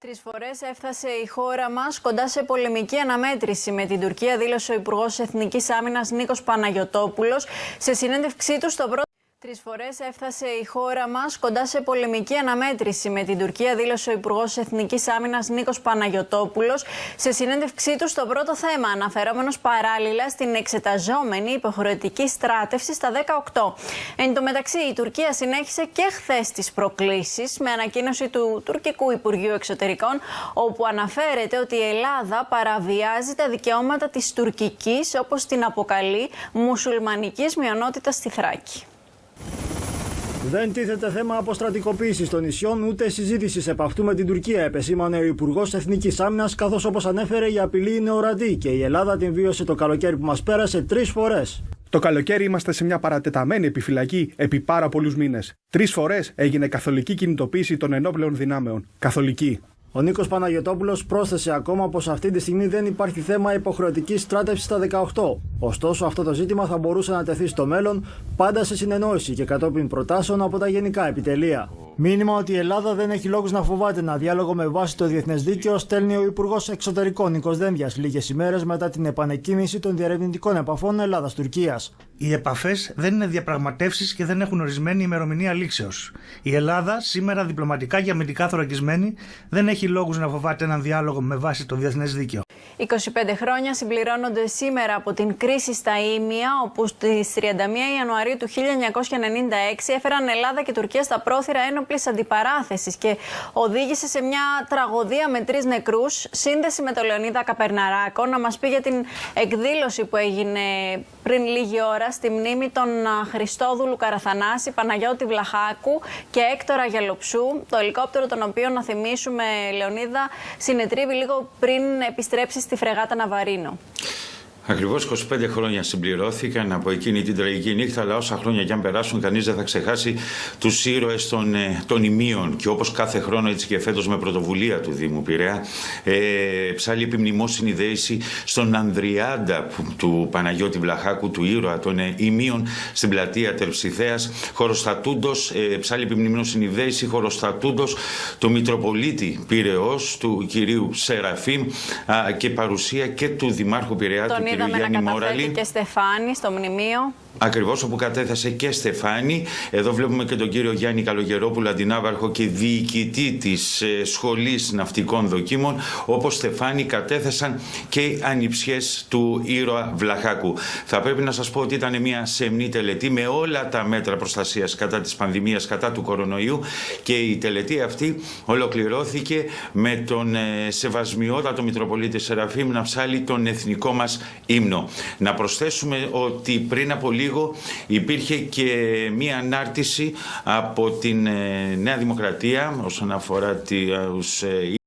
Τρεις φορές έφτασε η χώρα μας κοντά σε πολεμική αναμέτρηση με την Τουρκία, δήλωσε ο Υπουργός Εθνικής Άμυνας Νίκος Παναγιοτόπουλος σε συνέντευξή του στο πρώτο. Τρεις φορές έφτασε η χώρα μας κοντά σε πολεμική αναμέτρηση με την Τουρκία, δήλωσε ο Υπουργός Εθνικής Άμυνας Νίκος Παναγιοτόπουλος σε συνέντευξή του στο πρώτο θέμα, αναφερόμενος παράλληλα στην εξεταζόμενη υποχρεωτική στράτευση στα 18. Εν τω μεταξύ, η Τουρκία συνέχισε και χθες τις προκλήσεις με ανακοίνωση του τουρκικού Υπουργείου Εξωτερικών, όπου αναφέρεται ότι η Ελλάδα παραβιάζει τα δικαιώματα της τουρκικής, όπως την αποκαλεί, μουσουλμανικής μειονότητας στη Θράκη. Δεν τίθεται θέμα αποστρατικοποίησης των νησιών ούτε συζήτησης επ' αυτού με την Τουρκία, επεσήμανε ο Υπουργός Εθνικής Άμυνας, καθώς όπως ανέφερε η απειλή είναι ορατή και η Ελλάδα την βίωσε το καλοκαίρι που μας πέρασε τρεις φορές. Το καλοκαίρι είμαστε σε μια παρατεταμένη επιφυλακή επί πάρα πολλούς μήνες. Τρεις φορές έγινε καθολική κινητοποίηση των ενόπλεων δυνάμεων. Καθολική. Ο Νίκος Παναγιοτόπουλο πρόσθεσε ακόμα πως αυτή τη στιγμή δεν υπάρχει θέμα υποχρεωτικής στράτευσης στα 18. Ωστόσο, αυτό το ζήτημα θα μπορούσε να τεθεί στο μέλλον πάντα σε συνεννόηση και κατόπιν προτάσεων από τα γενικά επιτελεία. Μήνυμα ότι η Ελλάδα δεν έχει λόγους να φοβάται ένα διάλογο με βάση το διεθνές δίκαιο στέλνει ο Υπουργός Εξωτερικών Νίκος Δένδιας λίγες ημέρες μετά την επανεκκίνηση των διερευνητικών επαφών Ελλάδα-Τουρκία. Οι επαφές δεν είναι διαπραγματεύσεις και δεν έχουν ορισμένη ημερομηνία λήξεως. Η Ελλάδα, σήμερα διπλωματικά και αμυντικά θωρακισμένη, δεν έχει λόγους να φοβάται έναν διάλογο με βάση το διεθνές δίκαιο. 25 χρόνια συμπληρώνονται σήμερα από την κρίση στα Ήμια, όπου στις 31 Ιανουαρίου του 1996 έφεραν Ελλάδα και Τουρκία στα πρόθυρα ένοπλης αντιπαράθεσης και οδήγησε σε μια τραγωδία με τρεις νεκρούς. Σύνδεση με τον Λεωνίδα Καπερναράκο να μας πει για την εκδήλωση που έγινε πριν λίγη ώρα στη μνήμη των Χριστόδουλου Καραθανάση, Παναγιώτη Βλαχάκου και Έκτορα Γιαλοψού. Το ελικόπτερο τον οποίο να θυμίσουμε, Λεωνίδα, συνετρίβει λίγο πριν επιστρέψει στη φρεγάτα Ναβαρίνο. Ακριβώς 25 χρόνια συμπληρώθηκαν από εκείνη την τραγική νύχτα, αλλά όσα χρόνια κι αν περάσουν, κανείς δεν θα ξεχάσει τους ήρωες των, ε, των ημείων. Και όπως κάθε χρόνο, έτσι και φέτος με πρωτοβουλία του Δήμου Πειραιά, ε, ψάλλει επιμνημόσυνη δέηση στον Ανδριάντα του Παναγιώτη Βλαχάκου, του ήρωα των ε, ημείων στην πλατεία Τερψιθέα. Χωροστατούντος, ε, ψάλλει επιμνημόσυνη δέηση χωροστατούντος του Μητροπολίτη Πυραιό, του κυρίου Σεραφείμ α, και παρουσία και του Δημάρχου Πειραιά, του κ. Είδαμε Γιάννη να Μόραλη. καταθέτει και Στεφάνη στο μνημείο. Ακριβώς όπου κατέθεσε και Στεφάνη. Εδώ βλέπουμε και τον κύριο Γιάννη Καλογερόπουλο, αντινάβαρχο και διοικητή της ε, Σχολής Ναυτικών Δοκίμων. Όπως Στεφάνη κατέθεσαν και οι ανιψιές του ήρωα Βλαχάκου. Θα πρέπει να σας πω ότι ήταν μια σεμνή τελετή με όλα τα μέτρα προστασίας κατά της πανδημίας, κατά του κορονοϊού. Και η τελετή αυτή ολοκληρώθηκε με τον ε, σεβασμιότατο Μητροπολίτη Σεραφείμ να ψάλει τον εθνικό μας ύμνο. Να προσθέσουμε ότι πριν από λίγο υπήρχε και μία ανάρτηση από την ε, Νέα Δημοκρατία όσον αφορά τους ε,